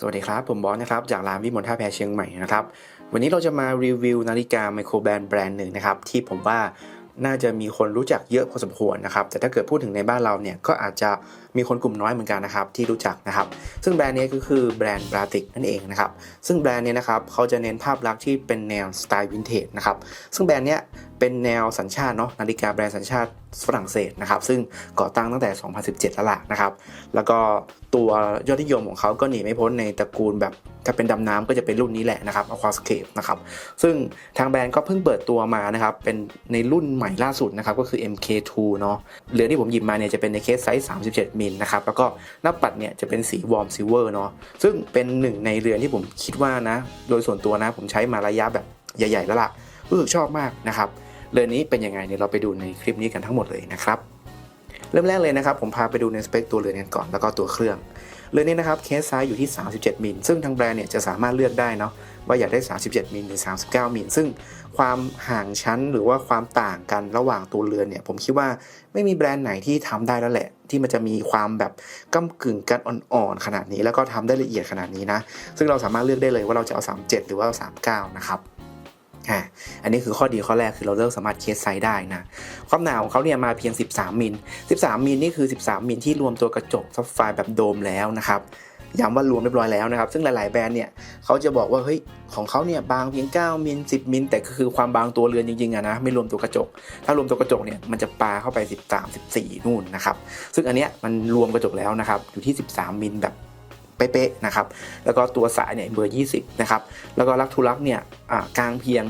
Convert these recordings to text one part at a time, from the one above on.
สวัสดีครับ ผมบอสนะครับ จากร้านวิมลท่าแพเชียงใหม่นะครับ วันนี้เราจะมารีวิวนาฬิกาไมโครแบรนด์แบรนด์หนึ่งนะครับ ที่ผมว่าน่าจะมีคนรู้จักเยอะพอสมควรนะครับ แต่ถ้าเกิดพูดถึงในบ้านเราเนี่ยก็อาจจะมีคนกลุ่มน้อยเหมือนกันนะครับที่รู้จักนะครับ ซึ่งแบรนด์นี้ก็คือแบรนด์บราติกนั่นเองนะครับ ซึ่งแบรนด์เนี้นะครับเขาจะเน้นภาพลักษณ์ที่เป็นแนวสไตล์วินเทจนะครับ ซึ่งแบรนด์เนี้ยเป็นแนวสัญชาติเนาะนาฬิกาแบรนด์สัญชาติฝรั่งเศสนะครับ ซึ่งก่อตั้งตั้งแต่ 2017 แล้วล่ะนะครับ แล้วก็ ตัวยอดนิยมของเขาก็หนีไม่พ้นในตระกูลแบบถ้าเป็นดำน้ำก็จะเป็นรุ่นนี้แหละนะครับ Aquascape นะครับ ซึ่งทางแบรนด์ก็เพิ่งเปิดตัวมานะครับ เป็นในรุ่นใหม่ล่าสุดนะครับ ก็คือ MK2 เนาะเรือที่ผมหยิบมาเนี่ยจะเป็นในเคสไซส์ 37 มิลนะครับ แล้วก็หน้าปัดเนี่ยจะเป็นสีวอร์มซิลเวอร์เนาะ ซึ่งเป็นหนึ่งในเรือนที่ผมคิดว่านะ โดยส่วนตัวนะผมใช้มาระยะแบบใหญ่ ๆ แล้วล่ะรู้สึกชอบมากนะครับ เรือนนี้เป็นยังไงเนี่ยเราไปดูในคลิปนี้กันทั้งหมดเลยนะครับ เริ่มแรกเลยนะครับ ผมพาไปดูในสเปคตัวเรือนกันก่อนแล้วก็ตัวเครื่อง เรือนนี้นะครับเคสไซส์อยู่ที่ 37 มิล ซึ่งทางแบรนด์เนี่ยจะสามารถเลือกได้เนาะว่าอยากได้ 37 มิลหรือ 39 มิล ซึ่งความห่างชั้นหรือว่าความต่างกันระหว่างตัวเรือนเนี่ย ผมคิดว่าไม่มีแบรนด์ไหนที่ทำได้แล้วแหละ ที่มันจะมีความแบบก้ากึ่งกันอ่อนๆขนาดนี้ แล้วก็ทำได้ละเอียดขนาดนี้นะ ซึ่งเราสามารถเลือกได้เลยว่าเราจะเอา 37 หรือว่าเอา39 นะครับ อ่าอันนี้คือข้อดีข้อแรกคือเราเลือกสามารถเคสไซส์ได้นะ ความหนาของเขาเนี่ยมาเพียง 13 มิล 13 มิลนี่คือ 13 มิลที่รวมตัวกระจกซับไฟแบบโดมแล้วนะครับย้ำว่ารวมเรียบร้อยแล้วนะครับ ซึ่งหลาย ๆ แบรนด์เนี่ยเขาจะบอกว่าเฮ้ยของเขาเนี่ยบางเพียง 9 มิล 10 มิล แต่คือความบางตัวเรือนจริง ๆอะนะไม่รวมตัวกระจก ถ้ารวมตัวกระจกเนี่ยมันจะปาเข้าไป 13 14 นู่นนะครับ ซึ่งอันเนี้ยมันรวมกระจกแล้วนะครับอยู่ที่ 13 มิลแบบ เป๊ะๆนะครับ แล้วก็ตัวสายเนี่ยเบอร์ 20 นะครับ แล้วก็ลักทุลักเนี่ยอ่ากลางเพียง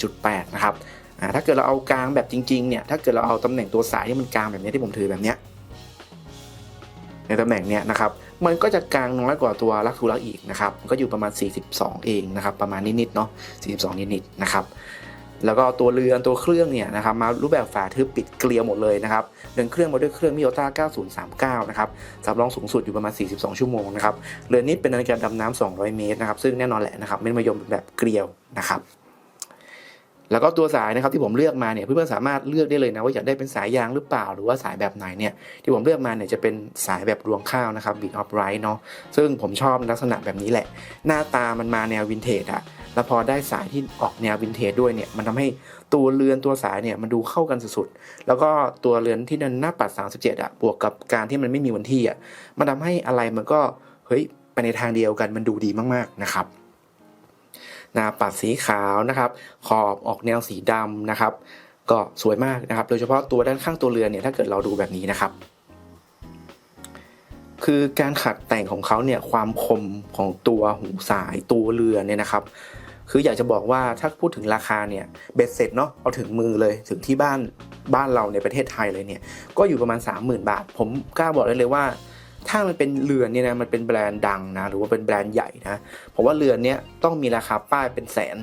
44.8 นะครับอ่าถ้าเกิดเราเอากลางแบบจริงๆเนี่ย ถ้าเกิดเราเอาตำแหน่งตัวสายที่มันกลางแบบนี้ที่ผมถือแบบเนี้ยในตำแหน่งเนี้ยนะครับ มันก็จะกลางน้อยกว่าตัวลักทุลักอีกนะครับ ก็อยู่ประมาณ 42 เองนะครับ ประมาณนิดๆเนาะ 42 นิดๆนะครับ แล้วก็ตัวเรือนตัวเครื่องเนี่ยนะครับมารูปแบบฝาทึบปิดเกลียวหมดเลยนะครับเดินเครื่องมาด้วยเครื่องมิโอต้า9039 นะครับสำรองสูงสุดอยู่ประมาณ 42 ชั่วโมงนะครับเรือนนี้เป็นนาฬิกาดำน้ำ200 เมตรนะครับซึ่งแน่นอนแหละนะครับไม่ได้มายมแบบเกลียวนะครับ แล้วก็ตัวสายนะครับที่ผมเลือกมาเนี่ยเพื่อนๆสามารถเลือกได้เลยนะว่าอยากได้เป็นสายยางหรือเปล่า หรือว่าสายแบบไหนเนี่ยที่ผมเลือกมาเนี่ยจะเป็นสายแบบรวงข้าวนะครับบีทออฟไรท์เนาะซึ่งผมชอบลักษณะแบบนี้แหละ หน้าตามันมาแนววินเทจอะแล้วพอได้สายที่ออกแนววินเทจด้วยเนี่ยมันทำให้ตัวเรือนตัวสายเนี่ยมันดูเข้ากันสุดๆ แล้วก็ตัวเรือนที่มันหน้าปัด 37อะบวกกับการที่มันไม่มีวันที่อะมันทำให้อะไรมันก็เฮ้ยไปในทางเดียวกันมันดูดีมากๆนะครับ น้าปัดสีขาวนะครับ ขอบออกแนวสีดำนะครับ ก็สวยมากนะครับ โดยเฉพาะตัวด้านข้างตัวเรือนเนี่ยถ้าเกิดเราดูแบบนี้นะครับ คือการขัดแต่งของเขาเนี่ยความคมของตัวหูสายตัวเรือนเนี่ยนะครับคืออยากจะบอกว่าถ้าพูดถึงราคาเนี่ยเบ็ดเสร็จเนาะเอาถึงมือเลยถึงที่บ้านบ้านเราในประเทศไทยเลยเนี่ยก็อยู่ประมาณ 30,000 บาท ผมกล้าบอกได้เลยว่า ถ้ามันเป็นเรือนเนี่ยนะมันเป็นแบรนด์ดังนะหรือว่าเป็นแบรนด์ใหญ่นะผมว่าเรือนเนี้ยต้องมีราคาป้ายเป็นแสน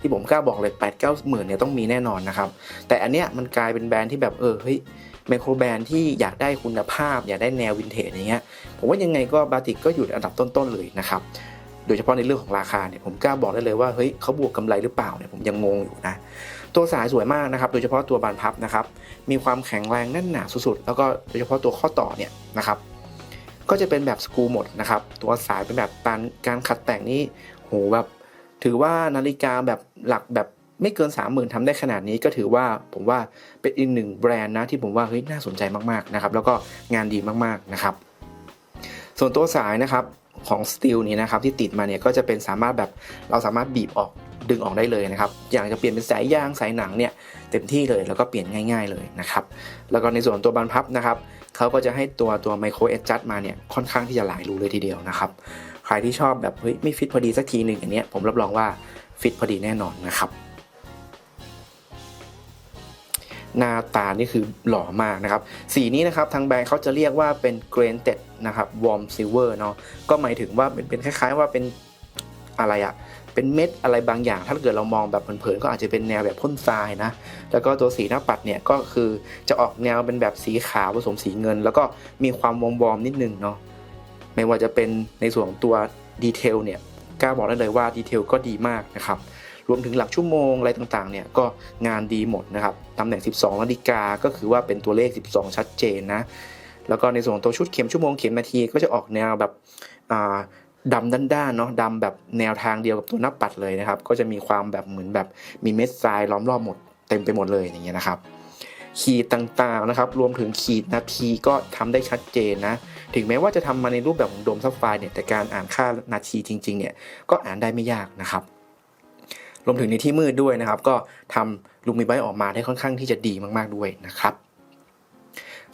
ที่ผมกล้าบอกเลย8ปดเก้าหมื่นเนี่ยต้องมีแน่นอนนะครับ แต่อันเนี้ยมันกลายเป็นแบรนด์ที่แบบเออเฮ้ยไมโครแบรนด์ที่อยากได้คุณภาพ อยากได้แนววินเทจอย่างเงี้ยผมว่ายังไงก็บาติกก็อยู่ในอันดับต้นๆเลยนะครับโดยเฉพาะในเรื่องของราคาเนี่ยผมกล้าบอกได้เลยว่าเฮ้ยเขาบวกกำไรหรือเปล่าเนี่ยผมยังงงอยู่นะตัวสายสวยมากนะครับ โดยเฉพาะตัวบานพับนะครับมีความแข็งแรงแน่นหนาสุดๆ แล้วก็โดยเฉพาะตัวข้อต่อเนี่ยนะครับ ก็จะเป็นแบบสกูหมดนะครับ ตัวสายเป็นแบบการการขัดแต่งนี่โหแบบถือว่านาฬิกาแบบหลักแบบไม่เกิน 30,000ทำได้ขนาดนี้ก็ถือว่าผมว่าเป็นอีกหนึ่งแบรนด์นะที่ผมว่าเฮ้ยน่าสนใจมากๆนะครับแล้วก็งานดีมากๆนะครับ ส่วนตัวสายนะครับของสตีลนี้นะครับที่ติดมาเนี่ยก็จะเป็นสามารถแบบเราสามารถบีบออกดึงออกได้เลยนะครับ อย่างจะเปลี่ยนเป็นสายยางสายหนังเนี่ยเต็มที่เลยแล้วก็เปลี่ยนง่าย ๆเลยนะครับ แล้วก็ในส่วนตัวบานพับนะครับ เขาก็จะให้ตัวตัวไมโครเอจัดมาเนี่ยค่อนข้างที่จะหลายรูเลยทีเดียวนะครับ ใครที่ชอบแบบเฮ้ยไม่ฟิตพอดีสักทีหนึ่งอย่างเนี้ยผมรับรองว่าฟิตพอดีแน่นอนนะครับหน้าตานี่คือหล่อมากนะครับ สีนี้นะครับทางแบรนด์เขาจะเรียกว่าเป็น g r a n t e d นะครับ warm silver เนาะก็หมายถึงว่าเป็นคล้ายๆว่าเป็นอะไรอะ เป็นเม็ดอะไรบางอย่าง ถ้าเกิดเรามองแบบเผินๆก็อาจจะเป็นแนวแบบพ่นทรายนะ แล้วก็ตัวสีหน้าปัดเนี่ยก็คือจะออกแนวเป็นแบบสีขาวผสมสีเงิน แล้วก็มีความวอมๆนิดนึงเนาะไม่ว่าจะเป็นในส่วนของตัวดีเทลเนี่ยกล้าบอกได้เลยว่าดีเทลก็ดีมากนะครับรวมถึงหลักชั่วโมงอะไรต่างๆเนี่ยก็งานดีหมดนะครับตำแหน่ง 12 นาฬิกาก็คือว่าเป็นตัวเลข 12 ชัดเจนนะแล้วก็ในส่วนของตัวชุดเข็มชั่วโมงเข็มนาทีก็จะออกแนวแบบอ่า ดำด้านๆเนาะดำแบบแนวทางเดียวกับตัวหน้าปัดเลยนะครับ ก็จะมีความแบบเหมือนแบบมีเม็ดทรายล้อมรอบหมดเต็มไปหมดเลยอย่างเงี้ยนะครับ ขีดต่างๆนะครับ รวมถึงขีดนาทีก็ทำได้ชัดเจนนะ ถึงแม้ว่าจะทำมาในรูปแบบของโดมซับไฟร์เนี่ยแต่การอ่านค่านาทีจริง ๆ เนี่ยก็อ่านได้ไม่ยากนะครับรวมถึงในที่มืดด้วยนะครับ ก็ทำลูมิไบออกมาได้ค่อนข้างที่จะดีมากๆด้วยนะครับ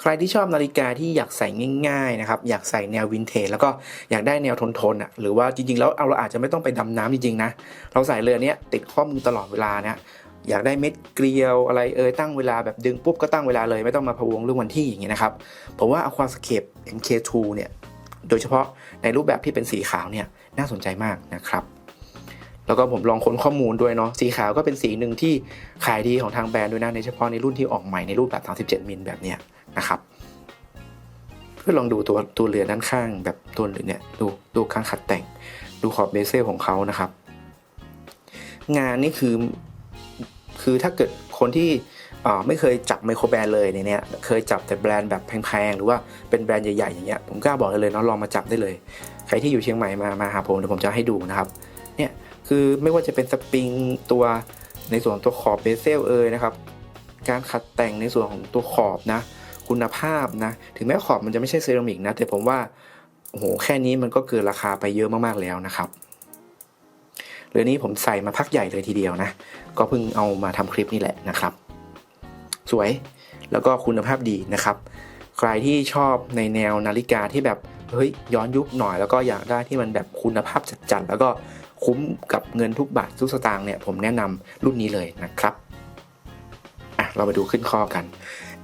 ใครที่ชอบนาฬิกาที่อยากใส่ง่ายๆนะครับอยากใส่แนววินเทจแล้วก็อยากได้แนวทนๆอะหรือว่าจริงๆแล้วเอาเราอาจจะไม่ต้องไปดำน้ำจริงๆนะเราใส่เรือเนี้ยติดข้อมือตลอดเวลาเนี่ยอยากได้เม็ดเกลียวอะไรเอ่ยตั้งเวลาแบบดึงปุ๊บก็ตั้งเวลาเลยไม่ต้องมาพะวงเรื่องวันที่อย่างเงี้ยนะครับผมว่า Aquascape MK2 เนี่ยโดยเฉพาะในรูปแบบที่เป็นสีขาวเนี่ยน่าสนใจมากนะครับ แล้วก็ผมลองค้นข้อมูลด้วยเนาะสีขาวก็เป็นสีหนึ่งที่ขายดีของทางแบรนด์ด้วยนะในเฉพาะในรุ่นที่ออกใหม่ในรูปแบบ 37 มิลแบบเนี้ยนะครับเพื่อลองดูตัวตัวเรือด้านข้างแบบตัวเรือเนี่ยดูดูข้างขัดแต่ง ดูขอบเบเซลของเขานะครับ งานนี่คือคือถ้าเกิดคนที่อ่าไม่เคยจับไมโครแบรนด์เลยในเนี้ยเคยจับแต่แบรนด์แบบแพงๆ หรือว่าเป็นแบรนด์ใหญ่ๆ อย่างเงี้ยผมกล้าบอกเลยเนาะลองมาจับได้เลย ใครที่อยู่เชียงใหม่มามาหาผมเดี๋ยวผมจะให้ดูนะครับเนี่ย คือไม่ว่าจะเป็นสปริงตัวในส่วนตัวขอบเบเซลเอยนะครับ การขัดแต่งในส่วนของตัวขอบนะ คุณภาพนะ ถึงแม้ขอบมันจะไม่ใช่เซรามิกนะ แต่ผมว่าโอ้โหแค่นี้มันก็เกินราคาไปเยอะมากๆแล้วนะครับเรือนี้ผมใส่มาพักใหญ่เลยทีเดียวนะ ก็เพิ่งเอามาทำคลิปนี่แหละนะครับ สวยแล้วก็คุณภาพดีนะครับ ใครที่ชอบในแนวนาฬิกาที่แบบเฮ้ยย้อนยุคหน่อยแล้วก็อยากได้ที่มันแบบคุณภาพจัดๆแล้วก็ คุ้มกับเงินทุกบาททุกสตางค์เนี่ยผมแนะนำรุ่นนี้เลยนะครับอะเรามาดูขึ้นข้อกัน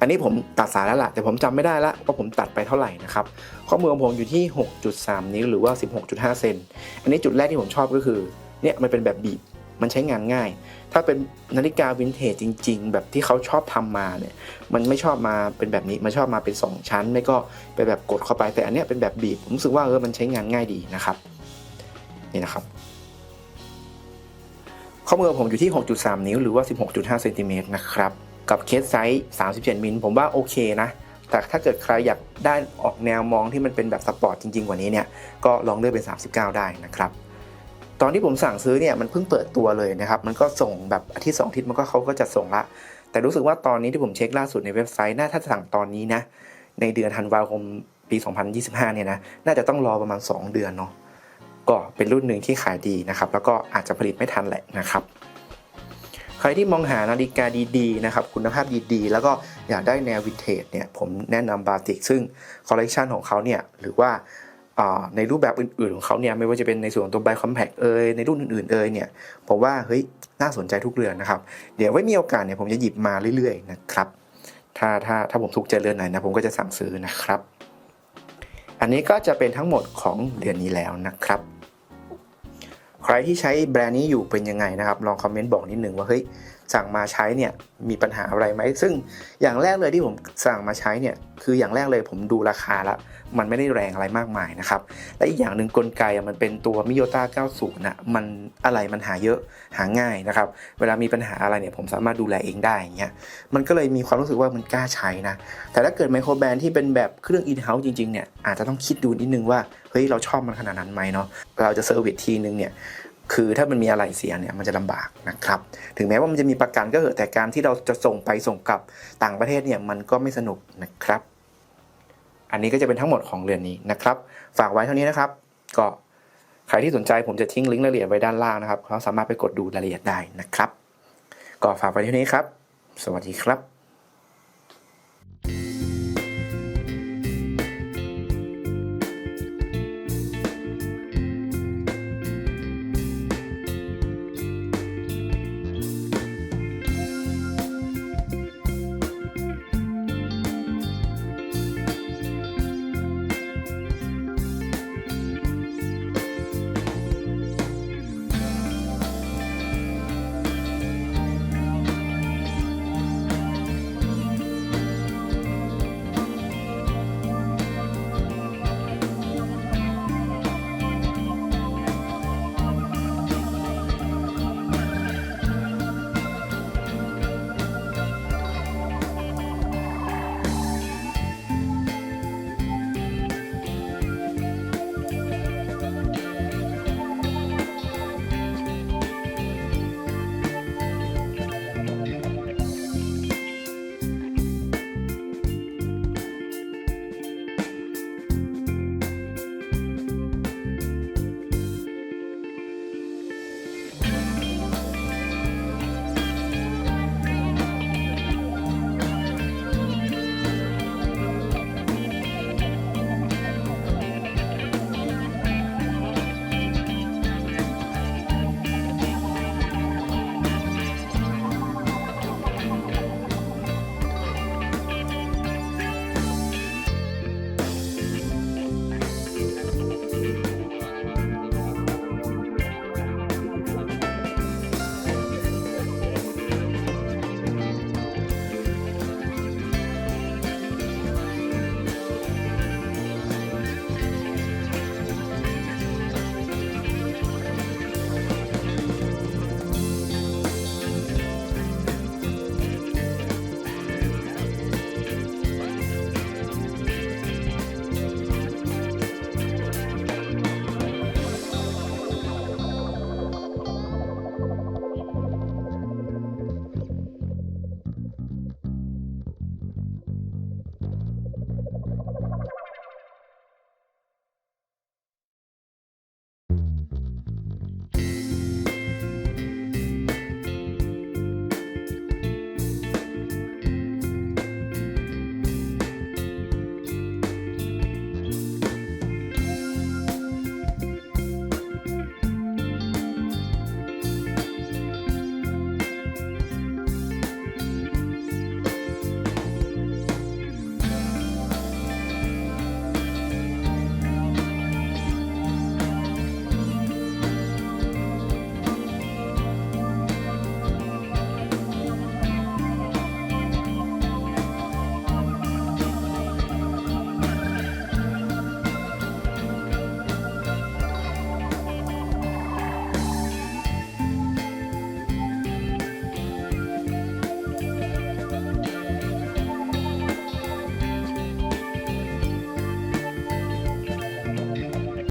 อันนี้ผมตัดสายแล้วล่ะ แต่ผมจำไม่ได้ละว่าผมตัดไปเท่าไหร่นะครับข้อมือของผมอยู่ที่ 6.3 นิ้วหรือว่า 16.5 เซนอันนี้จุดแรกที่ผมชอบก็คือเนี่ยมันเป็นแบบบีบมันใช้งานง่าย ถ้าเป็นนาฬิกาวินเทจจริง ๆ แบบที่เขาชอบทำมาเนี่ย มันไม่ชอบมาเป็นแบบนี้ มันชอบมาเป็น 2 ชั้น ไม่ก็เป็นแบบกดเข้าไป แต่อันเนี้ยเป็นแบบบีบ ผมรู้สึกว่าเออ มันใช้งานง่ายดีนะครับ นี่นะครับ ข้อมือผมอยู่ที่ 6.3 นิ้วหรือว่า 16.5เซนติเมตรนะครับ กับเคสไซส์ 37 มิลผมว่าโอเคนะ แต่ถ้าเกิดใครอยากได้ออกแนวมองที่มันเป็นแบบสปอร์ตจริงๆ กว่านี้เนี่ย ก็ลองเลือกเป็น 39 ได้นะครับ ตอนที่ผมสั่งซื้อเนี่ยมันเพิ่งเปิดตัวเลยนะครับ มันก็ส่งแบบอาทิตย์สองอาทิตย์มันก็เขาก็จะส่งละ แต่รู้สึกว่าตอนนี้ที่ผมเช็คล่าสุดในเว็บไซต์น่าถ้าสั่งตอนนี้นะ ในเดือนธันวาคมปี 2025 เนี่ยนะ น่าจะต้องรอประมาณ 2 เดือนเนาะ ก็เป็นรุ่นหนึ่งที่ขายดีนะครับ แล้วก็อาจจะผลิตไม่ทันแหละนะครับ ใครที่มองหานาฬิกาดีๆนะครับ คุณภาพดีๆ แล้วก็อยากได้แนววินเทจเนี่ยผมแนะนำบาติกซึ่งคอลเลกชันของเขาเนี่ยหรือว่าในรูปแบบอื่นๆของเขาเนี่ยไม่ว่าจะเป็นในส่วนตัวไบคอมแพคเอยในรุ่นอื่นๆเอยเนี่ยผมว่าเฮ้ยน่าสนใจทุกเรือนนะครับ เดี๋ยวไว้มีโอกาสเนี่ยผมจะหยิบมาเรื่อยๆนะครับถ้าถ้าถ้าผมถูกใจเรือนไหนนะผมก็จะสั่งซื้อนะครับ อันนี้ก็จะเป็นทั้งหมดของเดือนนี้แล้วนะครับ ใครที่ใช้แบรนด์นี้อยู่เป็นยังไงนะครับลองคอมเมนต์บอกนิดหนึ่งว่าเฮ้ยสั่งมาใช้เนี่ยมีปัญหาอะไรไหมซึ่งอย่างแรกเลยที่ผมสั่งมาใช้เนี่ยคืออย่างแรกเลยผมดูราคาละ มันไม่ได้แรงอะไรมากมายนะครับ และอีกอย่างหนึ่งกลไกอะมันเป็นตัวมิโยต้า90นะมันอะไรมันหาเยอะหาง่ายนะครับ เวลามีปัญหาอะไรเนี่ยผมสามารถดูแลเองได้อย่างเงี้ยมันก็เลยมีความรู้สึกว่ามันกล้าใช้นะ แต่ถ้าเกิดไมโครแบรนด์ที่เป็นแบบเครื่องอินเฮ้าส์จริงๆเนี่ยอาจจะต้องคิดดูนิดนึงว่าเฮ้ยเราชอบมันขนาดนั้นไหมเนาะเราจะเซอร์วิสทีนึงเนี่ยคือถ้ามันมีอะไรเสียเนี่ยมันจะลำบากนะครับ ถึงแม้ว่ามันจะมีประกันก็เหอะแต่การที่เราจะส่งไปส่งกลับต่างประเทศเนี่ยมันก็ไม่สนุกนะครับ อันนี้ก็จะเป็นทั้งหมดของเรือนนี้นะครับ ฝากไว้เท่านี้นะครับ ก็ใครที่สนใจผมจะทิ้งลิงก์รายละเอียดไว้ด้านล่างนะครับเขาสามารถไปกดดูรายละเอียดได้นะครับ ก็ฝากไว้เท่านี้ครับ สวัสดีครับ